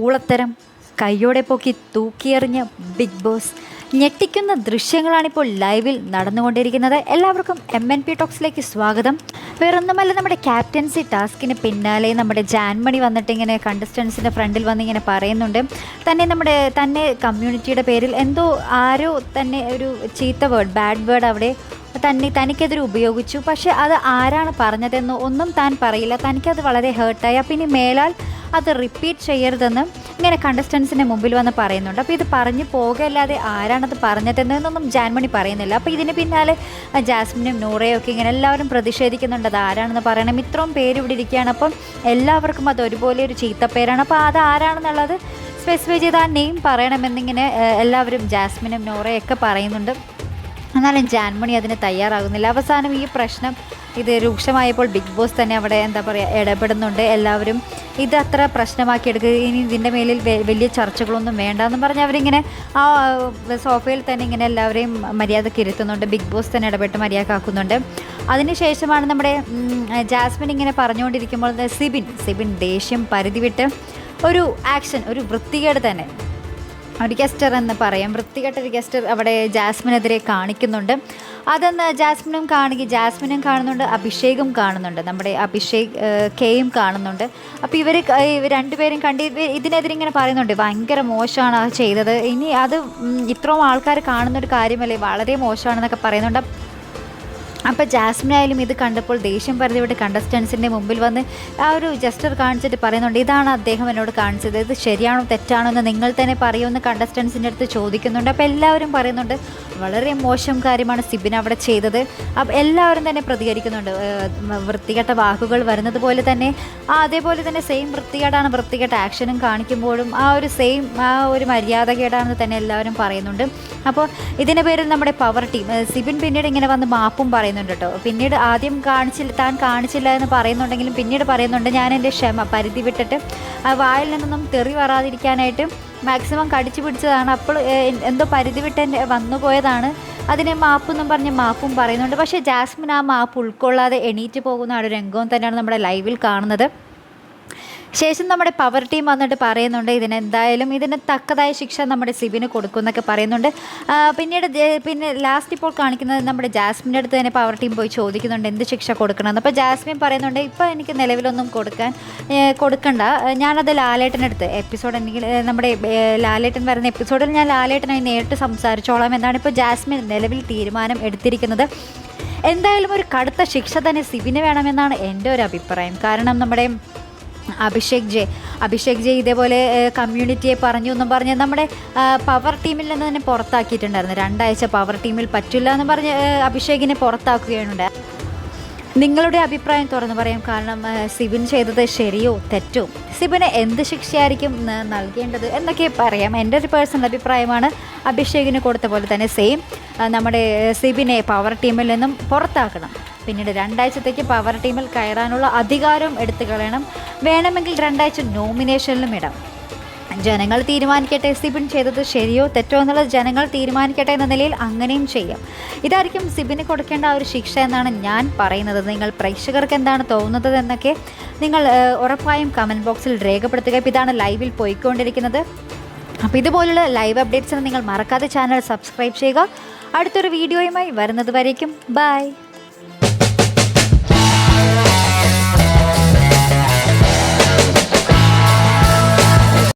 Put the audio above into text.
ഊളത്തരം കയ്യോടെ പൊക്കി തൂക്കിയെറിഞ്ഞ big boss. ഞെട്ടിക്കുന്ന ദൃശ്യങ്ങളാണിപ്പോൾ ലൈവിൽ നടന്നുകൊണ്ടിരിക്കുന്നത്. എല്ലാവർക്കും എം എൻ പി ടോക്സിലേക്ക് സ്വാഗതം. വേറൊന്നുമല്ല നമ്മുടെ ക്യാപ്റ്റൻസി ടാസ്കിന് പിന്നാലെ നമ്മുടെ ജാൻമണി വന്നിട്ടിങ്ങനെ കണ്ടസ്റ്റൻസിന്റെ ഫ്രണ്ടിൽ വന്നിങ്ങനെ പറയുന്നുണ്ട്. തന്നെ നമ്മുടെ തന്നെ കമ്മ്യൂണിറ്റിയുടെ പേരിൽ എന്തോ ആരോ തന്നെ ഒരു ചീത്ത വേർഡ് ബാഡ് വേർഡ് അവിടെ തന്നെ തനിക്കെതിരെ ഉപയോഗിച്ചു. പക്ഷേ അത് ആരാണ് പറഞ്ഞതെന്നോ ഒന്നും താൻ പറയില്ല. തനിക്കത് വളരെ ഹേർട്ടായി അപ്പം ഇനി മേലാൽ അത് റിപ്പീറ്റ് ചെയ്യരുതെന്ന് ഇങ്ങനെ കണ്ടസ്റ്റൻസിന്റെ മുമ്പിൽ വന്ന് പറയുന്നുണ്ട്. അപ്പോൾ ഇത് പറഞ്ഞു പോകല്ലാതെ ആരാണത് പറഞ്ഞതെന്നൊന്നും ജാൻമണി പറയുന്നില്ല. അപ്പോൾ ഇതിന് പിന്നാലെ ജാസ്മിനും നൂറയും ഒക്കെ ഇങ്ങനെ എല്ലാവരും പ്രതിഷേധിക്കുന്നുണ്ട്. അത് ആരാണെന്ന് പറയണം. ഇത്രയും പേര് ഇവിടെ ഇരിക്കുകയാണ്. അപ്പം എല്ലാവർക്കും അത് ഒരുപോലെ ഒരു ചീത്തപ്പേരാണ്. അപ്പോൾ അത് ആരാണെന്നുള്ളത് സ്പെസിഫൈ ചെയ്ത് ആ നെയിം പറയണമെന്നിങ്ങനെ എല്ലാവരും ജാസ്മിനും നോറയൊക്കെ പറയുന്നുണ്ട്. എന്നാലും ജാൻമണി അതിന് തയ്യാറാകുന്നില്ല. അവസാനം ഈ പ്രശ്നം ഇത് രൂക്ഷമായപ്പോൾ ബിഗ് ബോസ് തന്നെ അവിടെ എന്താ പറയുക ഇടപെടുന്നുണ്ട്. എല്ലാവരും ഇത് അത്ര പ്രശ്നമാക്കി എടുക്കുക ഇനി ഇതിന്റെ മേലിൽ വലിയ ചർച്ചകളൊന്നും വേണ്ട എന്ന് പറഞ്ഞ് അവരിങ്ങനെ ആ സോഫയിൽ തന്നെ ഇങ്ങനെ എല്ലാവരെയും മര്യാദയ്ക്ക് ഇരുത്തുന്നുണ്ട്. ബിഗ് ബോസ് തന്നെ ഇടപെട്ട് മര്യാദക്കാക്കുന്നുണ്ട്. അതിനുശേഷമാണ് നമ്മുടെ ജാസ്മിൻ ഇങ്ങനെ പറഞ്ഞുകൊണ്ടിരിക്കുമ്പോൾ സിബിൻ സിബിൻ ദേഷ്യം പരിധി വിട്ട് ഒരു ആക്ഷൻ ഒരു വൃത്തികേട് തന്നെ. ഒരു ഗസ്റ്റർ എന്ന് പറയാം. വൃത്തികെട്ട ഒരു ഗസ്റ്റർ അവിടെ ജാസ്മിനെതിരെ കാണിക്കുന്നുണ്ട്. അതെന്ന് ജാസ്മിനും കാണുക ജാസ്മിനും കാണുന്നുണ്ട് അഭിഷേകും കാണുന്നുണ്ട്. നമ്മുടെ അഭിഷേക് കെയും കാണുന്നുണ്ട്. അപ്പോൾ ഇവർ രണ്ടുപേരും കണ്ട് ഇതിനെതിരെ ഇങ്ങനെ പറയുന്നുണ്ട്. ഭയങ്കര മോശമാണ് അത് ചെയ്തത്. ഇനി അത് ഇത്രയും ആൾക്കാർ കാണുന്നൊരു കാര്യമല്ലേ? വളരെ മോശമാണെന്നൊക്കെ പറയുന്നുണ്ട്. അപ്പോൾ ജാസ്മിനായാലും ഇത് കണ്ടപ്പോൾ ദേഷ്യം പരിധിവിട്ട് കണ്ടസ്റ്റൻസിന്റെ മുമ്പിൽ വന്ന് ആ ഒരു ജസ്റ്റർ കാണിച്ചിട്ട് പറയുന്നുണ്ട് ഇതാണ് അദ്ദേഹം എന്നോട് കാണിച്ചത്. ഇത് ശരിയാണോ തെറ്റാണോ എന്ന് നിങ്ങൾ തന്നെ പറയുമെന്ന് കണ്ടസ്റ്റൻസിന്റെ അടുത്ത് ചോദിക്കുന്നുണ്ട്. അപ്പോൾ എല്ലാവരും പറയുന്നുണ്ട് വളരെ മോശം കാര്യമാണ് സിബിൻ അവിടെ ചെയ്തത്. അപ്പോൾ എല്ലാവരും തന്നെ പ്രതികരിക്കുന്നുണ്ട്. വൃത്തികെട്ട വാക്കുകൾ വരുന്നത് പോലെ തന്നെ ആ അതേപോലെ തന്നെ സെയിം വൃത്തികേടാണ് വൃത്തികെട്ട ആക്ഷനും കാണിക്കുമ്പോഴും ആ ഒരു സെയിം ആ ഒരു മര്യാദകേടാണെന്ന് തന്നെ എല്ലാവരും പറയുന്നുണ്ട്. അപ്പോൾ ഇതിന്റെ പേരിൽ നമ്മുടെ പവർ ടീം സിബിൻ പിന്നീട് ഇങ്ങനെ വന്ന് മാപ്പും പറയുന്നുണ്ട് കേട്ടോ. പിന്നീട് ആദ്യം കാണിച്ചില്ല താൻ കാണിച്ചില്ല എന്ന് പറയുന്നുണ്ടെങ്കിലും പിന്നീട് പറയുന്നുണ്ട് ഞാൻ എന്റെ ക്ഷമ പരിധി വിട്ടിട്ട് ആ വായിൽ നിന്നൊന്നും തെറി വരാതിരിക്കാനായിട്ട് മാക്സിമം കടിച്ചു പിടിച്ചതാണ്. അപ്പോൾ എന്തോ പരിധി വിട്ട് എന്റെ വന്നു പോയതാണ്. അതിനെ മാപ്പെന്നും പറഞ്ഞ് മാപ്പും പറയുന്നുണ്ട്. പക്ഷേ ജാസ്മിൻ ആ മാപ്പ് ഉൾക്കൊള്ളാതെ എണീറ്റ് പോകുന്ന ആ ഒരു രംഗവും തന്നെയാണ് നമ്മുടെ ലൈവിൽ കാണുന്നത്. ശേഷം നമ്മുടെ പവർ ടീം വന്നിട്ട് പറയുന്നുണ്ട് ഇതിനെന്തായാലും ഇതിന് തക്കതായ ശിക്ഷ നമ്മുടെ സിബിന് കൊടുക്കുമെന്നൊക്കെ പറയുന്നുണ്ട്. പിന്നീട് പിന്നെ ലാസ്റ്റ് ഇപ്പോൾ കാണിക്കുന്നത് നമ്മുടെ ജാസ്മിന്റെ അടുത്ത് തന്നെ പവർ ടീം പോയി ചോദിക്കുന്നുണ്ട് എന്ത് ശിക്ഷ കൊടുക്കണമെന്ന്. അപ്പോൾ ജാസ്മിൻ പറയുന്നുണ്ട് ഇപ്പോൾ എനിക്ക് നിലവിലൊന്നും കൊടുക്കാൻ കൊടുക്കണ്ട. ഞാനത് ലാലേട്ടനടുത്ത് എപ്പിസോഡ് എനിക്ക് നമ്മുടെ ലാലേട്ടൻ വരുന്ന എപ്പിസോഡിൽ ഞാൻ ലാലേട്ടനായി നേരിട്ട് സംസാരിച്ചോളാം എന്നാണ് ഇപ്പോൾ ജാസ്മിൻ നിലവിൽ തീരുമാനം എടുത്തിരിക്കുന്നത്. എന്തായാലും ഒരു കടുത്ത ശിക്ഷ തന്നെ സിബിന് വേണമെന്നാണ് എന്റെ ഒരു അഭിപ്രായം. കാരണം നമ്മുടെ അഭിഷേക് ജെ. അഭിഷേക് ജെ ഇതേപോലെ കമ്മ്യൂണിറ്റിയെ പറഞ്ഞു എന്നും പറഞ്ഞ് നമ്മുടെ പവർ ടീമിൽ നിന്ന് തന്നെ പുറത്താക്കിയിട്ടുണ്ടായിരുന്നു. രണ്ടാഴ്ച പവർ ടീമിൽ പറ്റില്ല എന്ന് പറഞ്ഞ് അഭിഷേകിനെ പുറത്താക്കുകയാണ്. നിങ്ങളുടെ അഭിപ്രായം തുറന്നു പറയാം. കാരണം സിബിൻ ചെയ്തത് ശരിയോ തെറ്റോ? സിബിന് എന്ത് ശിക്ഷയായിരിക്കും നൽകേണ്ടത് എന്നൊക്കെ പറയാം. എന്റെ ഒരു പേഴ്സണൽ അഭിപ്രായമാണ് അഭിഷേകിന് കൊടുത്ത പോലെ തന്നെ സെയിം. നമ്മുടെ സിബിനെ പവർ ടീമിൽ നിന്നും പുറത്താക്കണം. പിന്നീട് രണ്ടാഴ്ചത്തേക്ക് പവർ ടീമിൽ കയറാനുള്ള അധികാരവും എടുത്തു കളയണം. വേണമെങ്കിൽ രണ്ടാഴ്ച നോമിനേഷനിലും ഇടാം. ജനങ്ങൾ തീരുമാനിക്കട്ടെ സിബിൻ ചെയ്തത് ശരിയോ തെറ്റോ എന്നുള്ളത് ജനങ്ങൾ തീരുമാനിക്കട്ടെ എന്ന നിലയിൽ അങ്ങനെയും ചെയ്യാം. ഇതായിരിക്കും സിബിന് കൊടുക്കേണ്ട ആ ഒരു ശിക്ഷ എന്നാണ് ഞാൻ പറയുന്നത്. നിങ്ങൾ പ്രേക്ഷകർക്ക് എന്താണ് തോന്നുന്നത് എന്നൊക്കെ നിങ്ങൾ ഉറപ്പായും കമന്റ് ബോക്സിൽ രേഖപ്പെടുത്തുക. ഇപ്പോൾ ഇതാണ് ലൈവിൽ പോയിക്കൊണ്ടിരിക്കുന്നത്. അപ്പോൾ ഇതുപോലുള്ള ലൈവ് അപ്ഡേറ്റ്സിന് നിങ്ങൾ മറക്കാതെ ചാനൽ സബ്സ്ക്രൈബ് ചെയ്യുക. അടുത്തൊരു വീഡിയോയുമായി വരുന്നത് വരേക്കും. ബൈ